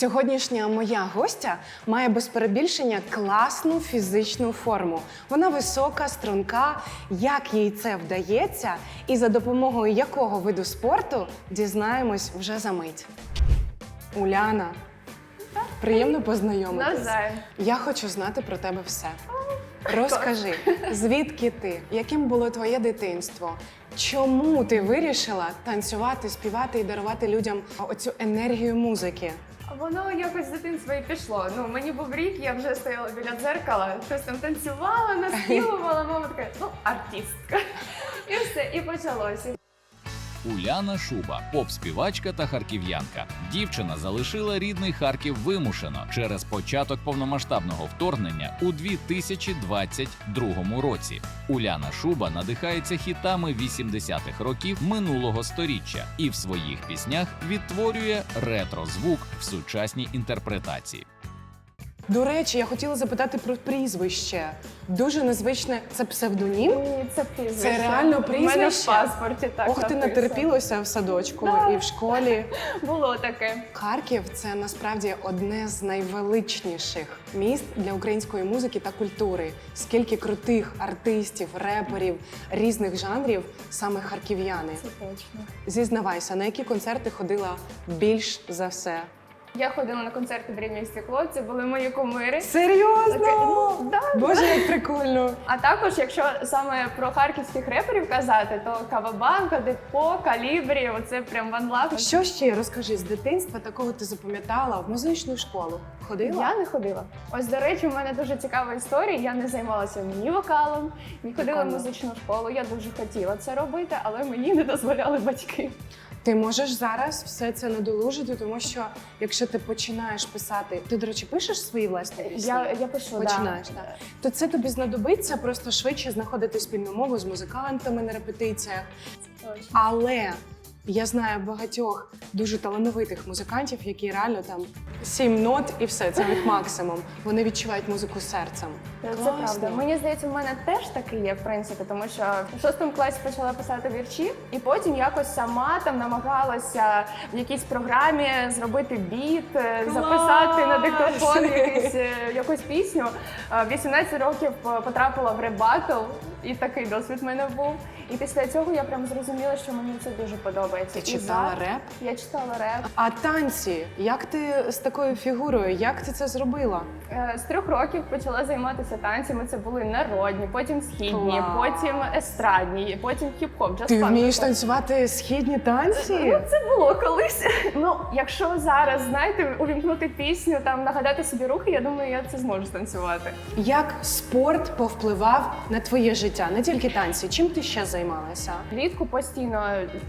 Сьогоднішня моя гостя має без перебільшення класну фізичну форму. Вона висока, струнка. Як їй це вдається, і за допомогою якого виду спорту дізнаємось вже за мить. Уляна, приємно познайомитись. Навзаєм. Я хочу знати про тебе все. Розкажи, звідки ти? Яким було твоє дитинство? Чому ти вирішила танцювати, співати і дарувати людям оцю енергію музики? Воно якось з дитинства і пішло. Ну мені був рік, я вже стояла біля дзеркала, щось там танцювала, наспівувала. Мама така, ну артистка. І все, і почалося. Уляна Шуба, поп-співачка та харків'янка. Дівчина залишила рідний Харків вимушено через початок повномасштабного вторгнення у 2022 році. Уляна Шуба надихається хітами 80-х років минулого сторіччя і в своїх піснях відтворює ретро-звук в сучасній інтерпретації. До речі, я хотіла запитати про прізвище. Дуже незвичне це псевдонім. Ні, це прізвище. Це реально У мене в прізвище? паспорті так Ох, ти написано. натерпілася в садочку Да. і в школі. Було таке. Харків це насправді одне з найвеличніших міст для української музики та культури. Скільки крутих артистів, реперів різних жанрів саме харків'яни. Це точно. Зізнавайся, на які концерти ходила більш за все? Я ходила на концерти «Древнє стекло», це були мої кумири. Таке, Серйозно? ну, да, Боже, як прикольно! А також, якщо саме про харківських реперів казати, то Кавабанка, Депо, Калібрі, оце прям ван лав. Що ще розкажи з дитинства, такого ти запам'ятала в музичну школу? Ходила? Я не ходила. Ось до речі, у мене дуже цікава історія. Я не займалася ні вокалом, ні ходила в музичну школу. Я дуже хотіла це робити, але мені не дозволяли батьки. Ти можеш зараз все це надолужити, тому що якщо ти починаєш писати, ти, до речі, пишеш свої власні пісні? Я, я пишу, Починаєш, да. так. То це тобі знадобиться просто швидше знаходити спільну мову з музикантами на репетиціях. Точно. Але я знаю багатьох дуже талановитих музикантів, які реально там сім нот і все, це них максимум. Вони відчувають музику серцем. Це Класно. правда. Мені здається, в мене теж таке є, в принципі, тому що в шостому класі почала писати вірші, і потім якось сама там намагалася в якійсь програмі зробити біт, е, записати на диктофон якийсь, е, якусь пісню. Е, в 18 років потрапила в реп-баттл, і такий досвід в мене був. І після цього я прям зрозуміла, що мені це дуже подобається. Ти І читала зараз- реп? Я читала реп. А танці, як ти з такою фігурою? Як ти це зробила? Е, З трьох років почала займатися танцями. Це були народні, потім східні, Клас. потім естрадні, потім хіп-хоп, джаз Ти вмієш танцювати східні танці? Ну, це було колись. Ну, якщо зараз, знаєте, увімкнути пісню, там нагадати собі рухи, я думаю, я це зможу станцювати. Як спорт повпливав на твоє життя, не тільки танці? Чим ти ще займалася? Влітку постійно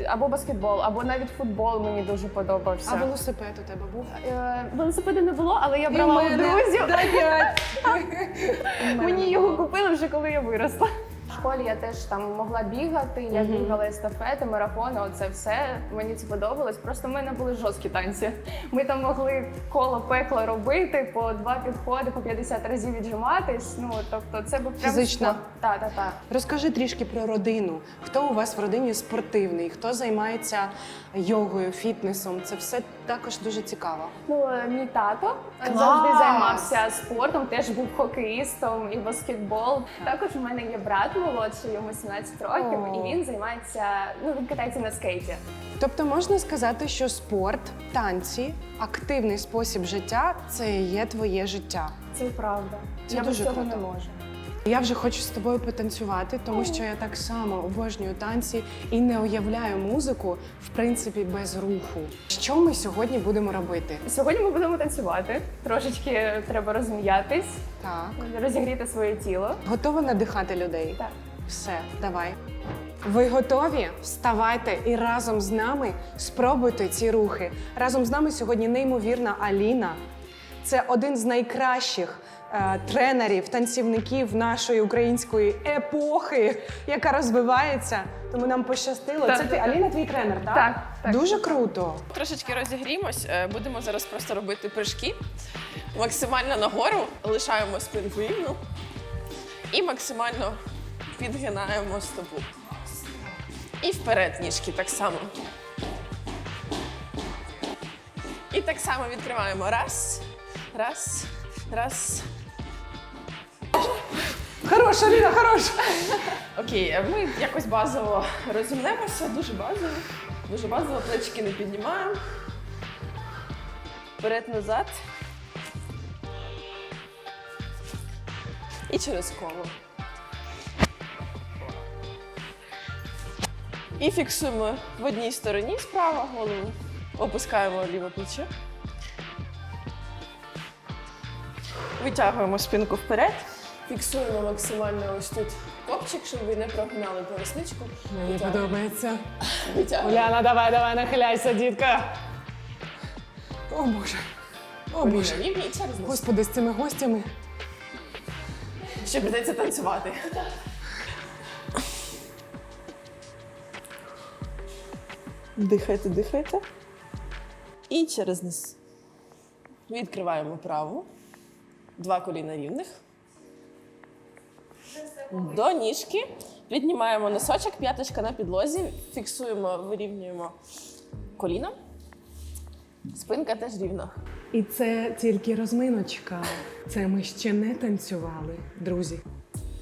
або баскетбол, або навіть футбол мені дуже подобався. А велосипед у тебе був? Е, Велосипеду не було, але я брала у друзів. Мені його купили вже коли я виросла. Школі я теж там могла бігати, я Мгм. бігала естафети, марафони, оце все. Мені це подобалось. Просто в мене були жорсткі танці. Ми там могли коло пекла робити, по два підходи, по 50 разів віджиматись. Ну тобто, це був прям Фізично. Так, так, так. Розкажи трішки про родину. Хто у вас в родині спортивний, хто займається йогою, фітнесом? Це все також дуже цікаво. Ну, е, мій тато Клас! завжди займався спортом, теж був хокеїстом і баскетбол. Також у мене є брат молодший, йому 17 років, О. і він займається, ну він катається на скейті. Тобто можна сказати, що спорт, танці, активний спосіб життя це і є твоє життя. Це правда. Це я дуже без цього круто. не можу. Я вже хочу з тобою потанцювати, тому що я так само обожнюю танці і не уявляю музику в принципі без руху. Що ми сьогодні будемо робити? Сьогодні ми будемо танцювати. Трошечки треба розм'ятись, Так, розігріти своє тіло. готова надихати людей? Так. Все, давай. Ви готові? Вставайте і разом з нами спробуйте ці рухи. Разом з нами сьогодні неймовірна Аліна. Це один з найкращих е, тренерів, танцівників нашої української епохи, яка розвивається. Тому нам пощастило. Так. Це ти Аліна, твій тренер, так? Так, так. Дуже круто. Трошечки розігрімось. Е, Будемо зараз просто робити прыжки. Максимально нагору лишаємо спинку рівну і максимально підгинаємо стопу. І вперед ніжки так само. І так само відкриваємо. Раз, раз, раз. Хороша, Аліна, хороша. Окей, ми якось базово розімнемося, дуже базово. Дуже базово, плечики не піднімаємо. Вперед-назад. І через коло. І фіксуємо в одній стороні справа голову. Опускаємо ліве плече. Витягуємо спинку вперед. Фіксуємо максимально ось тут копчик, щоб ви не прогинали поясничку. Мені Витягуємо. подобається. Витягуємо. Уляна, давай, давай, нахиляйся, дітка. О Боже. О Боже. Через. Господи, з цими гостями. Ще придеться танцювати. Дихайте, дихайте. І через низ. Відкриваємо праву. Два коліна рівних. До ніжки. Піднімаємо носочок, п'яточка на підлозі. Фіксуємо, вирівнюємо коліна. Спинка теж рівна. І це тільки розминочка. Це ми ще не танцювали, друзі.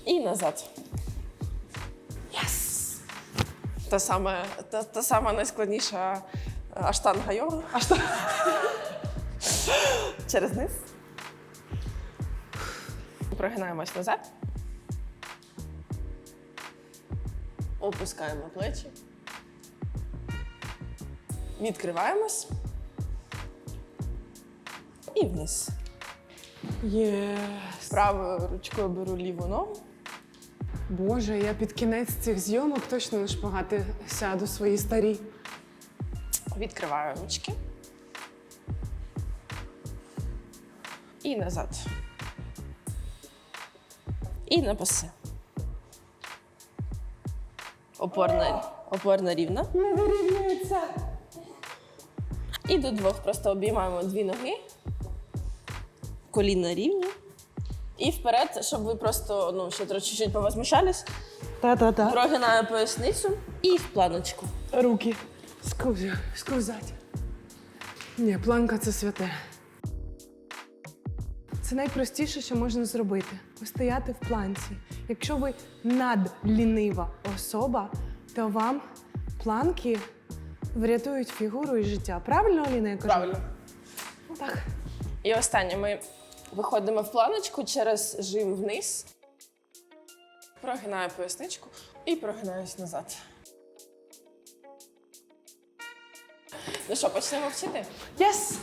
І назад. Єс! Та саме, та, та сама найскладніша е, аштанга йога. А? Через низ. Прогинаємось назад. Опускаємо плечі. Відкриваємось. І вниз. Є. Правою ручкою беру ліву ногу. Боже, я під кінець цих зйомок точно на шпагати сяду свої старі. Відкриваю ручки. І назад. І на паси. Опорна, опорна рівна. Не вирівнюється. І до двох просто обіймаємо дві ноги. Коліна рівні. І вперед, щоб ви просто ну, ще трохи чуть-чуть повозмущались. Та-та-та. Прогинаю поясницю і в планочку. Руки. Скузю, скузать. Ні, планка це святе. Це найпростіше, що можна зробити постояти в планці. Якщо ви надлінива особа, то вам планки врятують фігуру і життя. Правильно, Аліна, я кажу? Правильно. Так. І останнє ми виходимо в планочку через жим вниз. Прогинаю поясничку і прогинаюсь назад. Ну що, почнемо вчити? Yes!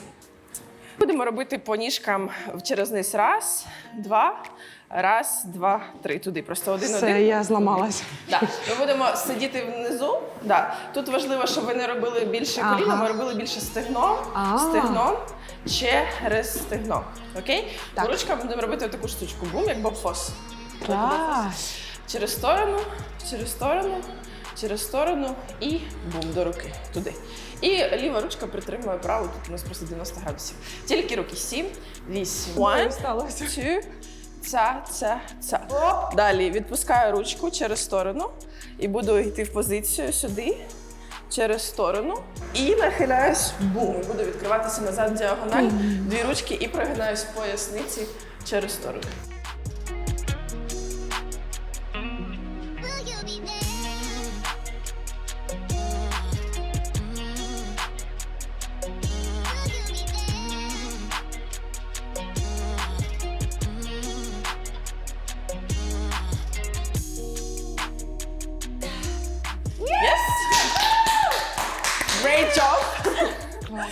Будемо робити по ніжкам через низ. Раз, два, раз, два, три. Туди. Просто один Все, один. я зламалась. Да. Ми будемо сидіти внизу. Да. Тут важливо, щоб ви не робили більше Ага. коліна, ми робили більше стегном, А. стегном, через стегно. Окей? Так. Ручками будемо робити таку штучку. Бум, як бобфос. Клас! Через сторону, через сторону, через сторону і бум до руки. Туди. І ліва ручка притримує праву, тут у нас просто 90 градусів. Тільки руки. Сім, вісім. One, сталося. two, ця, ця, ця. Далі відпускаю ручку через сторону і буду йти в позицію сюди, через сторону. І нахиляюсь, бум. Буду відкриватися назад діагональ. Дві ручки і прогинаюсь поясниці через сторону.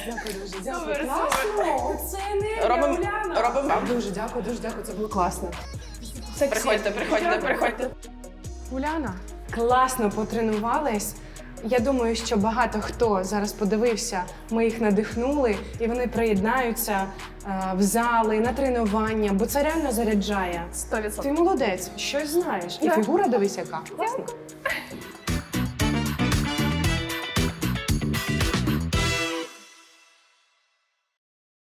Дякую дуже. Дякую. супер. Класно! Це не Робимо робимо. Дуже дякую, дуже дякую. Це було класно. Приходьте, приходьте, приходьте. Уляна, класно потренувались. Я думаю, що багато хто зараз подивився, ми їх надихнули, і вони приєднаються е, в зали на тренування, бо це реально заряджає. 100%. Ти молодець, щось знаєш. І фігура дивись, яка. Класно.